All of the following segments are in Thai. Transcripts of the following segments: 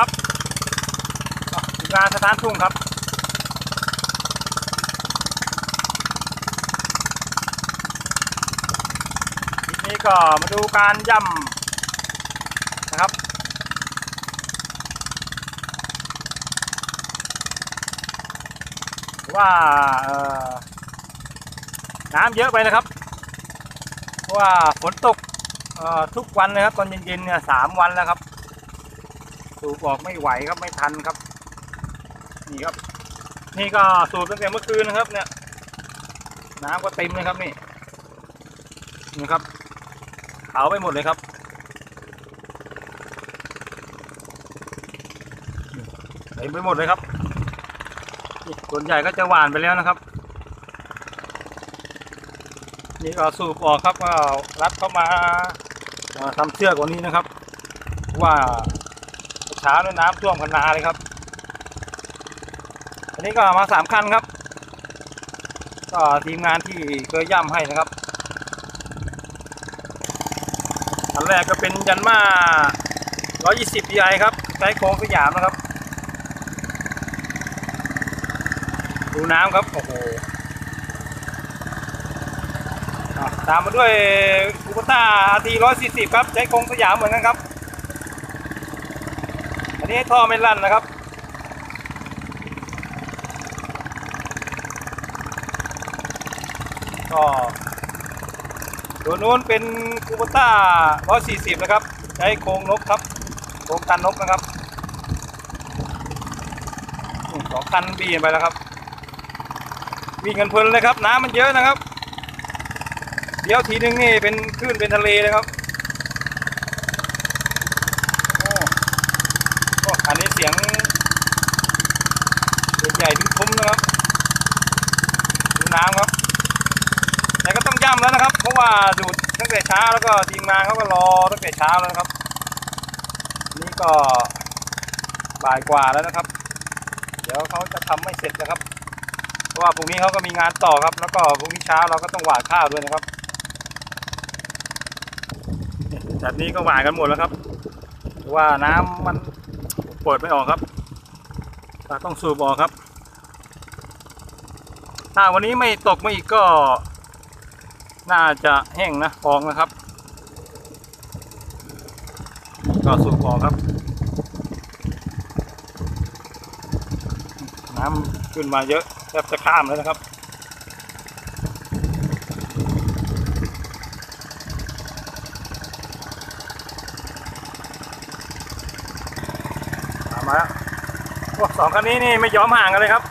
ครับอะทีมงานสถานทุ่งครับทีนี้ก็มาดูการย่ำนะครับว่าน้ำเยอะไปนะครับ เพราะว่าฝนตกทุกวันเลยครับตอนเย็นๆเนี่ยสามวันแล้วครับ สูบออกไม่ไหวครับไม่ทันครับ นี่ครับ นี่ก็สูบตั้งแต่เมื่อคืนนะครับ เนี่ย น้ำก็เต็มเลยครับนี่นี่ครับขาวไปหมดเลยครับเต็มไปหมดเลยครับส่วนใหญ่ก็จะหวานไปแล้วนะครับนี่ก็สูบออกครับก็รัดเข้ามาทำเชือกกว่านี้นะครับ ว่า เช้านี่ยน้ำท่วมกันนาเลยครับ อันนี้ก็มาสามคันครับ ก็ทีมงานที่เคยย่ำให้นะครับอันแรกก็เป็นยันมา120 DI ครับใช้โค้งสยามนะครับ ดูน้ำครับ โอ้โหตามมาด้วยคูปต้าทีร้อยสี่สิบครับ ใช้โครงสยามเหมือนกันครับ นนี้ท่อไม่ลั่นนะครับ ก็ตัวนู้นเป็นคูปต้าร้อยสี่สิบนะครับ ใช้โครงนกครับโครงกันนกนะครับสองคันบีไปแล้วครับ วิ่งกันเพลินเลยครับ น้ำมันเยอะนะครับ เดี๋ยวทีนึงนี่เป็นคลื่นเป็นทะเลเลยครับโอ้โอ้อันนี้เสียงใหญ่ๆถึงทุ้มนะครับดูน้ำครับ แต่ก็ต้องย่ำแล้วนะครับ เพราะว่าดูดตั้งแต่เช้าแล้วก็ทีมงานเขาก็รอตั้งแต่เช้าแล้วนะครับ นี่ก็บ่ายกว่าแล้วนะครับ เดี๋ยวเขาจะทำไม่เสร็จนะครับ เพราะว่าพรุ่งนี้เขาก็มีงานต่อครับ แล้วก็พรุ่งนี้เช้าเราก็ต้องหว่านข้าวด้วยนะครับแบบนี้ก็หว่านกันหมดแล้วครับเพราะว่าน้ำมัน เปิดไม่ออกครับเราต้องสูบออกครับ ถ้าวันนี้ไม่ตกมาอีกก็ น่าจะแห้งนะฟองนะครับ ก็สูบออกครับ น้ำขึ้นมาเยอะแทบจะข้ามแล้วนะครับ มาแล้วสองคันนี้นี่ไม่ยอมห่างกันเลยครับ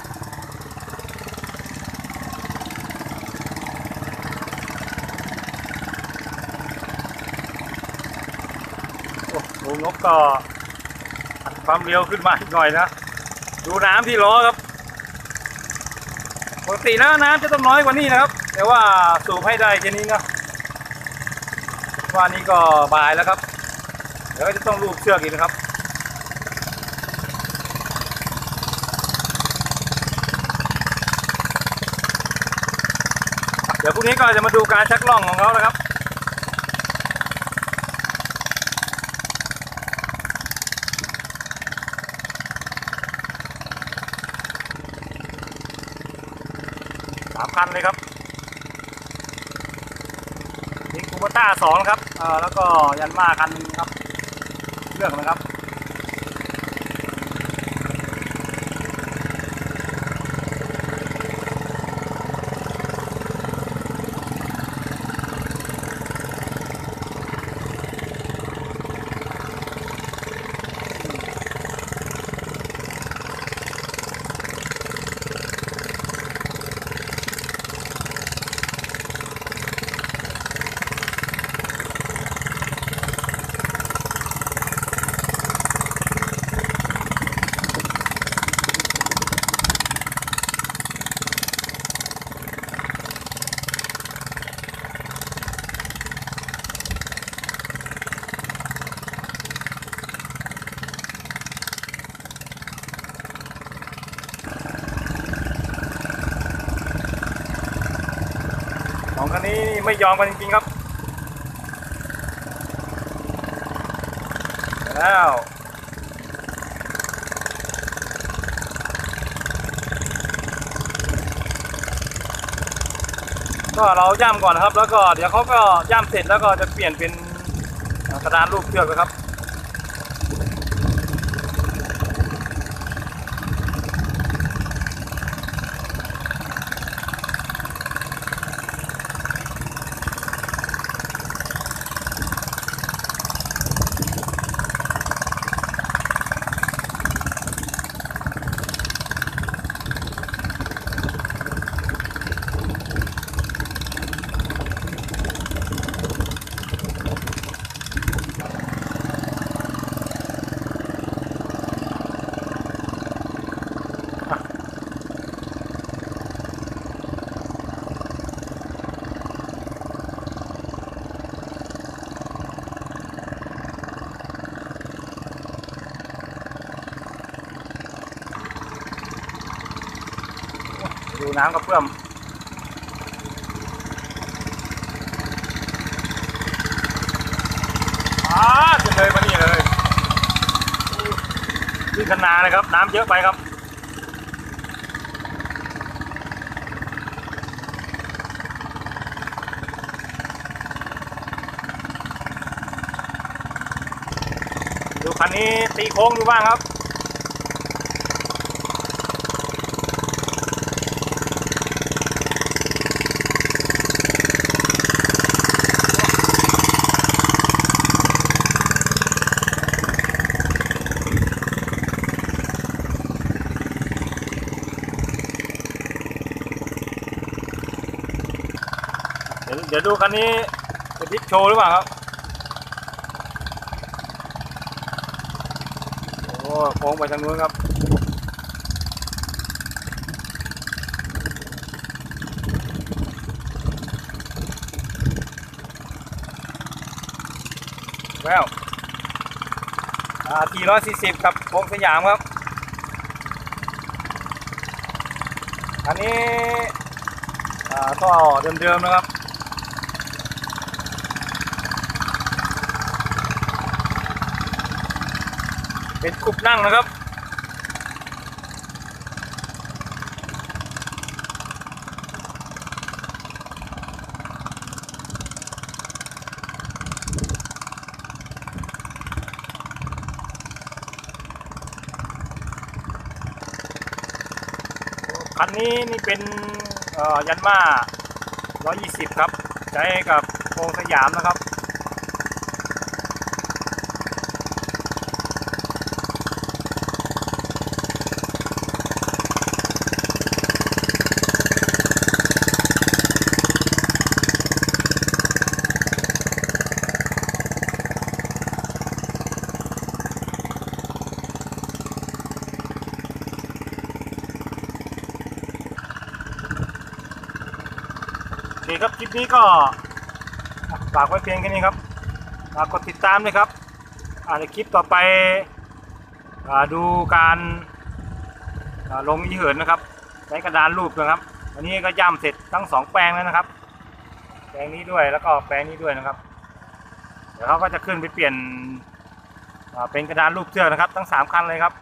โอ้โนกก็อัดความเร็วขึ้นมาอีกหน่อยนะ ดูน้ำที่ล้อครับปกติแล้วน้ำจะต้องน้อยกว่านี้นะครับ แต่ว่าสูบให้ได้แค่นี้นะว่านี้ก็บายแล้วครับเดี๋ยวก็จะต้องลูบเชือกอีกนะครับ ดี๋ยวพรุ่งนี้ก็จะมาดูการชักล่องของเขานะครับ สามคันเลยครับนี่คูเบต้าสองครับ เอ่อแล้วก็ยันมาคันนึงครับ เรื่องนะครับ คันนี้ไม่ยอมกันจริงๆครับแล้วก็เราย่ำก่อนครับ แล้วก็เดี๋ยวเขาก็ย่ำเสร็จแล้วก็จะเปลี่ยนเป็นกระดานรูปเชือกนะครับ ดูน้ำกระเพื่อมอ่าจะเลยมานี่เลยนี่คนนาเลยครับ น้ำเยอะไปครับดูคันนี้ตีโค้งดูบ้างครับ เดี๋ยวดูคันนี้จะพลิกโชว์หรือเปล่าครับ โอ้โค้งไปทางนู้นครับแล้วอ่าทีร้อยสี่สิบกับโค้งสยามครับ อันนี้อ่าท่อเดิมๆนะครับ เป็นกรุ๊ปนั่งนะครับ คันนี้นี่เป็นอ่อยันมา120 ครับ ใช้กับโคงสยามนะครับ เคครับคลิปนี้ก็ฝากไว้เพียงแค่นี้ครับฝากกดติดตามด้วยครับอ่าในคลิปต่อไปอดูการาลงอีเหินนะครับใช้กระดานรูปนะครับวันนี้ก็ย่ำเสร็จทั้งสองแปลงแล้วนะครับ แปลงนี้ด้วยแล้วก็แปลงนี้ด้วยนะครับ เดี๋ยวเขาก็จะขึ้นไปเปลี่ยนเป็นกระดานรูปเชือกนะครับ ทั้งสามคันเลยครับ